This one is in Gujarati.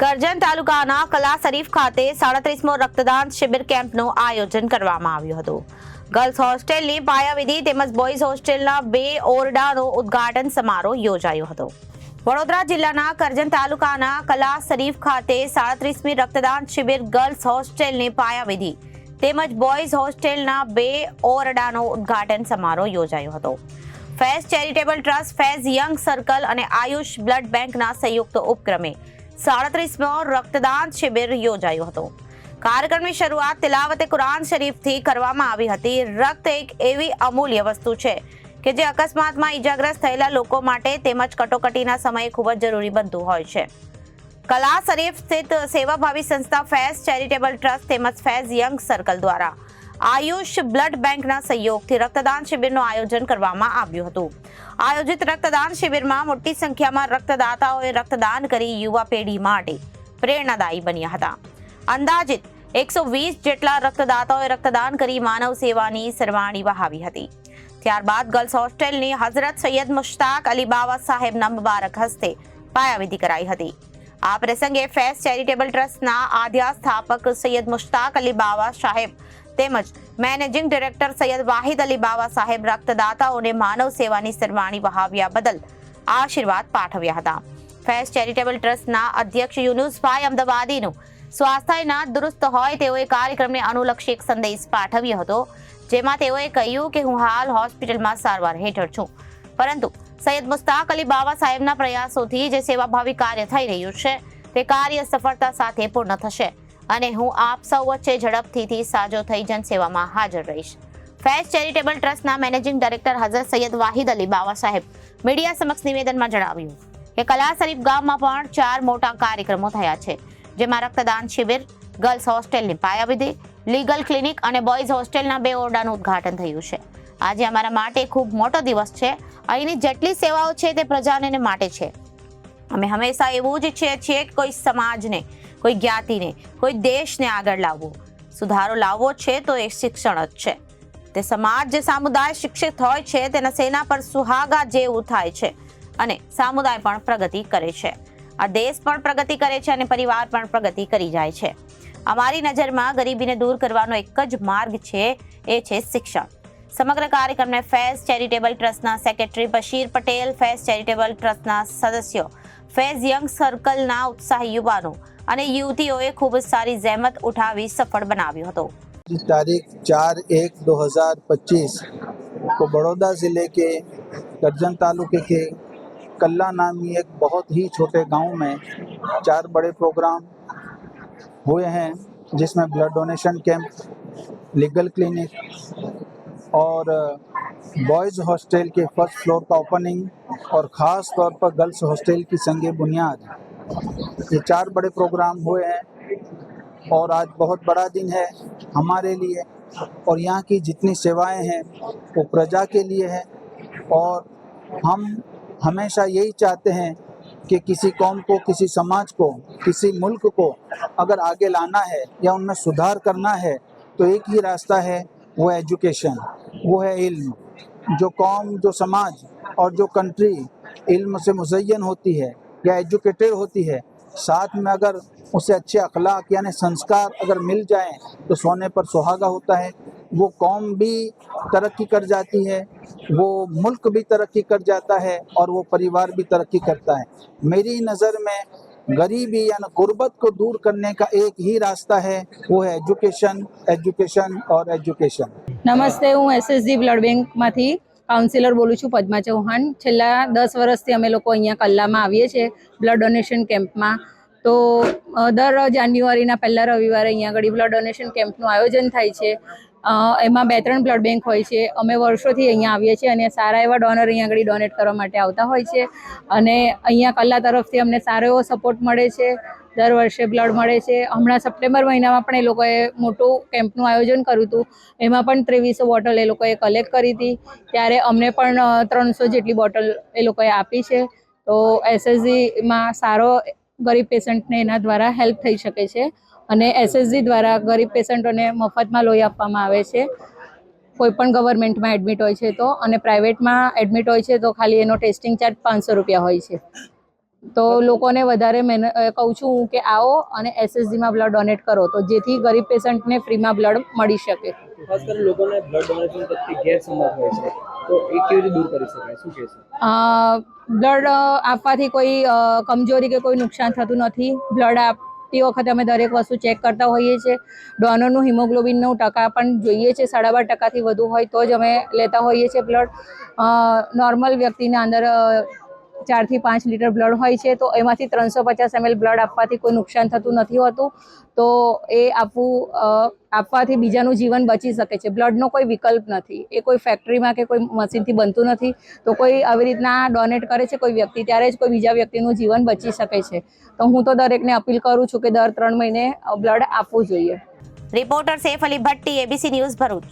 કરજણ તાલુકાના કલા શરીફ ખાતે સાડત્રીસમો રક્તદાન શિબિર કેમ્પનું આયોજન કરવામાં આવ્યું હતું. ગર્લ્સ હોસ્ટેલની પાયાવિધિ તેમજ બોયઝ હોસ્ટેલના બે ઓરડાનો ઉદ્ઘાટન સમારોહ યોજાયો હતો. વડોદરા જિલ્લાના કરજણ તાલુકાના કલા શરીફ ખાતે સાડત્રીસમી રક્તદાન શિબિર ગર્લ્સ હોસ્ટેલની પાયાવિધિ તેમજ બોયઝ હોસ્ટેલના બે ઓરડાનો ઉદ્ઘાટન સમારોહ યોજાયો હતો. Faiz charitable trust Faiz young circle અને આયુષ બ્લડ બેંકના સંયુક્ત ઉપક્રમે સાડત્રીસમો રક્તદાન શિબિર યોજાયો હતો. કાર્યક્રમની શરૂઆત તિલાવતે કુરાન શરીફથી કરવામાં આવી હતી. રક્ત એક એવી અમૂલ્ય વસ્તુ છે કે જે અકસ્માતમાં ઈજાગ્રસ્ત થયેલા લોકો માટે તેમજ કટોકટીના સમયે ખૂબ જ જરૂરી બનતું હોય છે. કલા શરીફ સ્થિત સેવાભાવી સંસ્થા ફેઝ ચેરિટેબલ ટ્રસ્ટ તેમજ ફેઝ યંગ સર્કલ દ્વારા આયુષ બ્લડ બેંકના સહયોગથી રક્તદાન શિબિરનું આયોજન કરવામાં આવ્યું હતું. આયોજિત રક્તદાન શિબિરમાં મોટી સંખ્યામાં રક્તદાતાઓએ રક્તદાન કરી યુવા પેઢી માટે પ્રેરણાદાયી બન્યા હતા. અંદાજિત એકસો વીસ જેટલા રક્તદાતાઓએ રક્તદાન કરી માનવ સેવાની સરવાણી વહાવી હતી. ત્યારબાદ ગર્લ્સ હોસ્ટેલની હઝરત સૈયદ મુશ્તાક અલી બાવા સાહેબના મુબારક હસ્તે પાયાવિધિ કરાઈ હતી. આ પ્રસંગે ફેસ ચેરિટેબલ ટ્રસ્ટના આધ્યા સ્થાપક સૈયદ મુશ્તાક અલી બાવા સાહેબ તેમજ મેનેજિંગ ડિરેક્ટર સૈયદ વાહિદ અલી બાવા સાહેબ રક્તદાતાઓને માનવ સેવાની સરવાણી વહાવ્યા બદલ આશીર્વાદ પાઠવ્યા હતા. ફેસ ચેરિટેબલ ટ્રસ્ટના અધ્યક્ષ યુનુસભાઈ અમદાવાદીનું સ્વાસ્થ્ય ના દુરુસ્ત હોય તેઓએ કાર્યક્રમને અનુલક્ષી એક સંદેશ પાઠવ્યો હતો, જેમાં તેઓએ કહ્યું કે હું હાલ હોસ્પિટલમાં સારવાર હેઠળ છું. પરંતુ સૈયદ મુસ્તાક અલી બાવા સાહેબના પ્રયાસોથી જે સેવાભાવી કાર્ય થઈ રહ્યું છે, તે કાર્ય સફળતા સાથે પૂર્ણ થશે. અને હું આપ સૌ વચ્ચે ઝડપથી સાજો થઈ જનસેવામાં હાજર રહીશ. ફેઝ ચેરિટેબલ ટ્રસ્ટના managing director Hazrat Sayyed Wahid Ali Bava Saheb media સમક્ષ નિવેદનમાં જણાવ્યું કે કલા શરીફ ગામમાં પણ ચાર મોટા કાર્યક્રમો થયા છે, જેમાં રક્તદાન શિબિર, ગર્લ્સ હોસ્ટેલની પાયાવિધિ, લીગલ ક્લિનિક અને બોયઝ હોસ્ટેલના બે ઓરડાનું ઉદ્ઘાટન થયું છે. આજે અમારા માટે ખૂબ મોટો દિવસ છે. અહીંની જેટલી સેવાઓ છે તે પ્રજાને માટે છે. અમે હંમેશા એવું જ ઈચ્છીએ છીએ કે કોઈ સમાજને કોઈ જ્ઞાતિને, કોઈ દેશને આગળ લાવવો. સુધારો લાવવો છે તો એ શિક્ષણ જ છે. તે સમાજ, જે સામુદાય શિક્ષિત હોય છે, તેના સેના પર સુહાગા જેવું થાય છે અને સામુદાય પણ પ્રગતિ કરે છે. આ દેશ પણ પ્રગતિ કરે છે અને પરિવાર પણ પ્રગતિ કરી જાય છે. અમારી નજરમાં ગરીબીને દૂર કરવાનો એક જ માર્ગ છે, એ છે શિક્ષણ. સમગ્ર કાર્યક્રમને ફેઝ ચેરિટેબલ ટ્રસ્ટના સેક્રેટરી બશીર પટેલ ફેઝ ચેરિટેબલ ટ્રસ્ટના સદસ્યો ફેઝ યંગ સર્કલના ઉત્સાહી યુવાનો અને યુવતીઓએ ખૂબ જ સારી જહેમત ઉઠાવી સફળ બનાવ્યો હતો इस तारीख चार एक दो हजार पच्चीस को बड़ौदा ज़िले के करजन तालुके के कल्ला नामी एक बहुत ही छोटे गांव में चार बड़े प्रोग्राम हुए हैं जिसमें blood donation camp legal clinic और बॉयज़ हॉस्टल के फ़र्स्ट फ्लोर का ओपनिंग और ख़ास तौर पर गर्ल्स हॉस्टल की संग बुनियाद। ये चार बड़े प्रोग्राम हुए हैं और आज बहुत बड़ा दिन है हमारे लिए और यहाँ की जितनी सेवाएँ हैं वो प्रजा के लिए है और हम हमेशा यही चाहते हैं कि किसी कौम को, किसी समाज को, किसी मुल्क को अगर आगे लाना है या उनमें सुधार करना है तो एक ही रास्ता है, वो एजुकेशन, वो है इल्म। जो कौम, जो समाज और जो कंट्री इल्म से मुजयन होती है या एजुकेटेड होती है, साथ में अगर उसे अच्छे अखलाक यानी संस्कार अगर मिल जाएँ तो सोने पर सुहागा होता है। वो कौम भी तरक्की कर जाती है, वो मुल्क भी तरक्की कर जाता है और वो परिवार भी तरक्की करता है। मेरी नज़र में गरीबी यानी गुर्बत को दूर करने का एक ही रास्ता है, वो है एजुकेशन एजुकेशन और एजुकेशन નમસ્તે, હું એસએસજી બ્લડ બેંકમાંથી કાઉન્સિલર બોલું છું પદ્મા ચૌહાણ. છેલ્લા દસ વર્ષથી અમે લોકો અહીંયા કલ્લામાં આવીએ છીએ બ્લડ ડોનેશન કેમ્પમાં તો દર જાન્યુઆરીના પહેલા રવિવારે અહીંયા આગળ બ્લડ ડોનેશન કેમ્પનું આયોજન થાય છે. એમાં બે ત્રણ બ્લડ બેંક હોય છે. અમે વર્ષોથી અહીંયા આવીએ છીએ અને સારા એવા ડોનર અહીંયા આગળ ડોનેટ કરવા માટે આવતા હોય છે. અને અહીંયા કલ્લા તરફથી અમને સારો એવો સપોર્ટ મળે છે. દર વર્ષે બ્લડ મળે છે. હમણાં સપ્ટેમ્બર મહિનામાં પણ એ લોકોએ મોટું કેમ્પનું આયોજન કર્યું હતું. એમાં પણ ત્રેવીસો બોટલ એ લોકોએ કલેક્ટ કરી હતી. ત્યારે અમને પણ ત્રણસો જેટલી બોટલ એ લોકોએ આપી છે. તો એસએસજીમાં સારો ગરીબ પેશન્ટને એના દ્વારા હેલ્પ થઈ શકે છે. અને એસએસજી દ્વારા ગરીબ પેશન્ટોને મફતમાં લોહી આપવામાં આવે છે. કોઈ પણ ગવર્મેન્ટમાં એડમિટ હોય છે તો. અને પ્રાઇવેટમાં એડમિટ હોય છે તો ખાલી એનો ટેસ્ટિંગ ચાર્જ પાંચસો રૂપિયા હોય છે. તો લોકોને વધારે કહું છું હું કે આવો અને એસએસજીમાં બ્લડ ડોનેટ કરો તો જેથી ગરીબ પેશન્ટને ફ્રીમાં બ્લડ મળી શકે. ખાસ કરીને લોકોને બ્લડ ડોનેશન પ્રત્યે ગેરસમજ હોય છે તો એ કેવી રીતે દૂર કરી શકાય? શું કહેશો બ્લડ આપવાથી કોઈ કમજોરી કે કોઈ નુકસાન થતું નથી. બ્લડ આપતી વખતે અમે દરેક વસ્તુ ચેક કરતા હોઈએ છીએ. ડોનરનું હિમોગ્લોબિનનું ટકા પણ જોઈએ છે સાડા બાર ટકાથી વધુ હોય તો જ અમે લેતા હોઈએ છીએ બ્લડ નોર્મલ વ્યક્તિના અંદર ચારથી પાંચ લીટર બ્લડ હોય છે, તો એમાંથી ત્રણસો પચાસ એમએલ બ્લડ આપવાથી કોઈ નુકસાન થતું નથી હોતું. તો એ આપવું આપવાથી બીજાનું જીવન બચી શકે છે. બ્લડનો કોઈ વિકલ્પ નથી. એ કોઈ ફેક્ટરીમાં કે કોઈ મશીનથી બનતું નથી. તો કોઈ આવી રીતના ડોનેટ કરે છે, કોઈ વ્યક્તિ ત્યારે જ કોઈ બીજા વ્યક્તિનું જીવન બચી શકે છે. તો હું તો દરેકને અપીલ કરું છું કે દર ત્રણ મહિને બ્લડ આપવું જોઈએ. Reporter Saif Ali Bhatti, ABC news Bharuch.